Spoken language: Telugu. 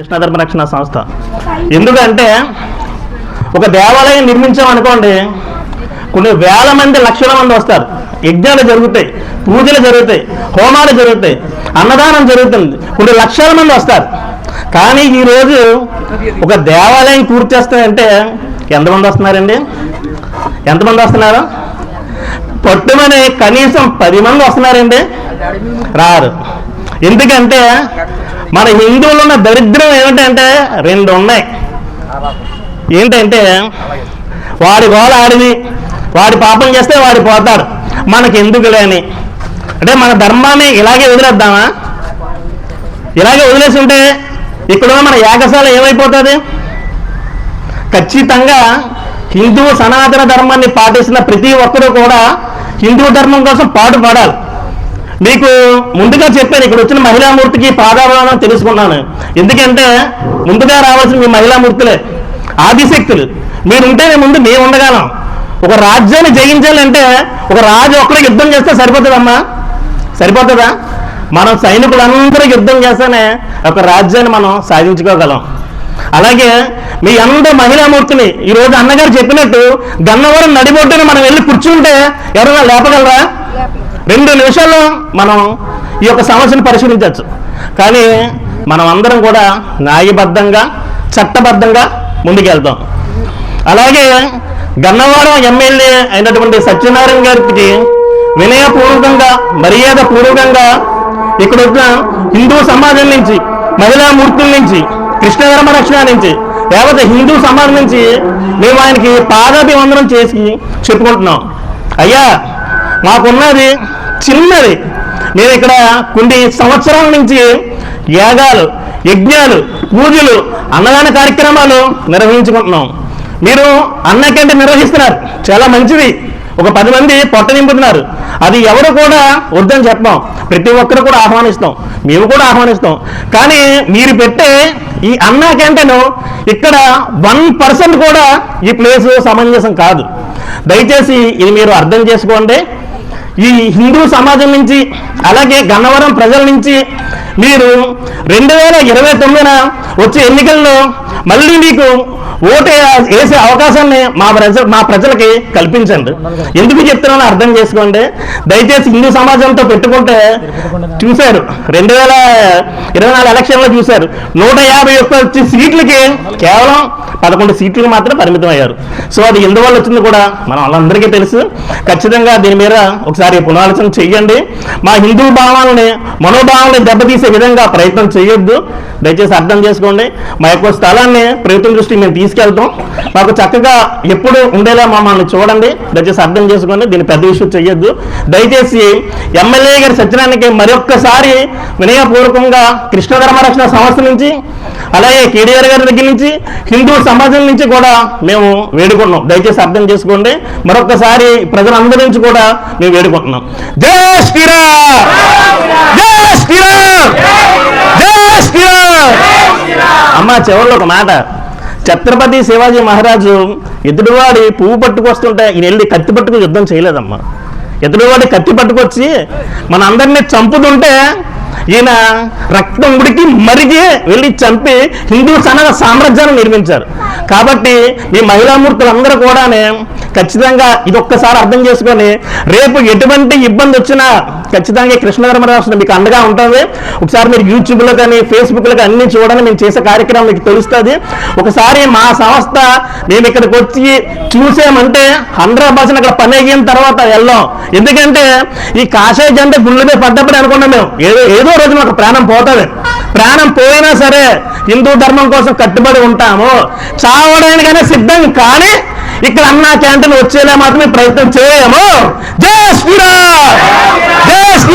కృష్ణధర్మ రక్షణ సంస్థ. ఎందుకంటే ఒక దేవాలయం నిర్మించామనుకోండి కొన్ని వేల మంది లక్షల మంది వస్తారు. యజ్ఞాలు జరుగుతాయి పూజలు జరుగుతాయి హోమాలు జరుగుతాయి అన్నదానం జరుగుతుంది. కొన్ని లక్షల మంది వస్తారు. కానీ ఈరోజు ఒక దేవాలయం పూర్తి చేస్తాయంటే ఎంతమంది వస్తున్నారండి? ఎంతమంది వస్తున్నారు? పట్టుమని కనీసం పది మంది వస్తున్నారండి? రారు. ఎందుకంటే మన హిందువులు ఉన్న దరిద్రం ఏమిటంటే రెండు ఉన్నాయి. ఏంటంటే వాడి గోల ఆడిది వాడి పాపం చేస్తే వాడు పోతాడు. మనకి ఎందుకులే అని అంటే మన ధర్మాన్ని ఇలాగే వదిలేద్దామా? ఇలాగే వదిలేసి ఉంటే ఇక్కడ మన యాగశాల ఏమైపోతుంది? ఖచ్చితంగా హిందూ సనాతన ధర్మాన్ని పాటిస్తున్న ప్రతి ఒక్కరూ కూడా హిందూ ధర్మం కోసం పాటుపడాలి. మీకు ముందుగా చెప్పాను ఇక్కడ వచ్చిన మహిళామూర్తికి పాదాభరణం తెలుసుకున్నాను. ఎందుకంటే ముందుగా రావాల్సిన మీ మహిళామూర్తులే ఆదిశక్తులు. మీరు ఉంటేనే ముందు మేము ఉండగలం. ఒక రాజ్యాన్ని జయించాలంటే ఒక రాజు ఒక్కడే యుద్ధం చేస్తే సరిపోతుందమ్మా? సరిపోతుందా? మనం సైనికులందరూ యుద్ధం చేస్తేనే ఒక రాజ్యాన్ని మనం సాధించుకోగలం. అలాగే మీ అందరూ మహిళామూర్తిని ఈరోజు అన్నగారు చెప్పినట్టు గన్నవరం నడిబొడ్డున మనం వెళ్ళి కూర్చుంటే ఎవరైనా లేపగలరా? రెండు నిమిషాల్లో మనం ఈ యొక్క సమస్యను పరిశీలించవచ్చు. కానీ మనం అందరం కూడా న్యాయబద్ధంగా చట్టబద్ధంగా ముందుకెళ్తాం. అలాగే గన్నవరం ఎమ్మెల్యే అయినటువంటి సత్యనారాయణ గారికి వినయపూర్వకంగా మర్యాద పూర్వకంగా ఇక్కడ వచ్చిన హిందూ సమాజం నుంచి మహిళా మూర్తుల నుంచి కృష్ణధర్మరక్షణ నుంచి లేకపోతే హిందూ సమాజం నుంచి మేము ఆయనకి పాదాభివందనం చేసి చెప్పుకుంటున్నాం. అయ్యా మాకున్నది చిన్నది. మేము ఇక్కడ కొన్ని సంవత్సరాల నుంచి యాగాలు యజ్ఞాలు పూజలు అన్నదాన కార్యక్రమాలు నిర్వహించుకుంటున్నాం. మీరు అన్నకంటే నిర్వహిస్తున్నారు. చాలా మంచిది. ఒక పది మంది పొట్ట నింపుతున్నారు. అది ఎవరు కూడా వద్దని చెప్పాం. ప్రతి ఒక్కరు కూడా ఆహ్వానిస్తాం. మేము కూడా ఆహ్వానిస్తాం. కానీ మీరు పెట్టే ఈ అన్నా క్యాంటీన్ ఇక్కడ వన్ పర్సెంట్ కూడా ఈ ప్లేస్ సమంజసం కాదు. దయచేసి ఇది మీరు అర్థం చేసుకోండి. ఈ హిందూ సమాజం నుంచి అలాగే గన్నవరం ప్రజల నుంచి మీరు రెండు వేల ఇరవై తొమ్మిదిన వచ్చే ఎన్నికల్లో మళ్ళీ మీకు ఓటు వేసే అవకాశాన్ని మా ప్రజ మా ప్రజలకి కల్పించండి. ఎందుకు చెప్తున్నానో అర్థం చేసుకోండి. దయచేసి హిందూ సమాజంతో పెట్టుకుంటే చూశారు. రెండు వేల ఇరవై నాలుగు ఎలక్షన్లో చూశారు. నూట యాభై ఒక్క సీట్లకి కేవలం పదకొండు సీట్లకు మాత్రం పరిమితం అయ్యారు సో అది ఎందువల్ల వచ్చింది కూడా మనం వాళ్ళందరికీ తెలుసు. ఖచ్చితంగా దీని మీద ఒకసారి పునరాలోచన చేయండి మా హిందూ భావాలని మనోభావాలని దెబ్బతీసే విధంగా ప్రయత్నం చేయొద్దు దయచేసి అర్థం చేసుకోండి. మా యొక్క స్థలాన్ని ప్రభుత్వం దృష్టికి మేము తీసుకెళ్తాం. మాకు చక్కగా ఎప్పుడు ఉండేలా మమ్మల్ని చూడండి. దయచేసి అర్థం చేసుకోండి. దీన్ని పెద్ద ఇష్యూ చేయొద్దు దయచేసి ఎమ్మెల్యే గారి సత్యనానికి మరొక్కసారి వినయపూర్వకంగా కృష్ణధర్మ రక్షణ సంస్థ నుంచి అలాగే కేడీఆర్ గారి దగ్గర నుంచి హిందూ సమాజం నుంచి కూడా మేము వేడుకున్నాం దయచేసి అర్థం చేసుకోండి. మరొకసారి ప్రజలందరి నుంచి కూడా మేము వేడుకుంటున్నాం. జై శ్రీరామ్! జై శ్రీరామ్! జై శ్రీరామ్! అమ్మ చివరిలో ఒక మాట. ఛత్రపతి శివాజీ మహారాజు ఎదుటివాడి పువ్వు పట్టుకొస్తుంటే ఈయన వెళ్ళి కత్తి పట్టుకు యుద్ధం చేయలేదమ్మా. ఎదుటివాడి కత్తి పట్టుకొచ్చి మన అందరినీ చంపుతుంటే ఈయన రక్తం ఉడికి మరిగి వెళ్ళి చంపి హిందూ సనగ సామ్రాజ్యాన్ని నిర్మించారు. కాబట్టి ఈ మహిళామూర్తులందరూ కూడానే ఖచ్చితంగా ఇది ఒక్కసారి అర్థం చేసుకొని రేపు ఎటువంటి ఇబ్బంది వచ్చినా ఖచ్చితంగా ఈ మీకు అండగా ఉంటుంది. ఒకసారి మీరు యూట్యూబ్లో కానీ ఫేస్బుక్లో కానీ అన్ని చూడండి. మేము చేసే కార్యక్రమం మీకు తెలుస్తుంది. ఒకసారి మా సంస్థ మేము ఇక్కడికి వచ్చి చూసామంటే హండ్రెడ్ పర్సెంట్ అక్కడ పని అయిన తర్వాత వెళ్ళాం. ఎందుకంటే ఈ కాషాయ జెండా గుళ్ళు మీద పడ్డప్పుడు అనుకున్నాం మేము. ఏదో ఏదో రోజు మాకు ప్రాణం పోతుంది. ప్రాణం పోయినా సరే హిందూ ధర్మం కోసం కట్టుబడి ఉంటాము. చావడానికైనా సిద్ధం కానీ ఇక్కడ అన్నా క్యాంటీన్ వచ్చేలా మాత్రమే ప్రయత్నం చేయము. జై శ్రీరామ్. జై శ్రీ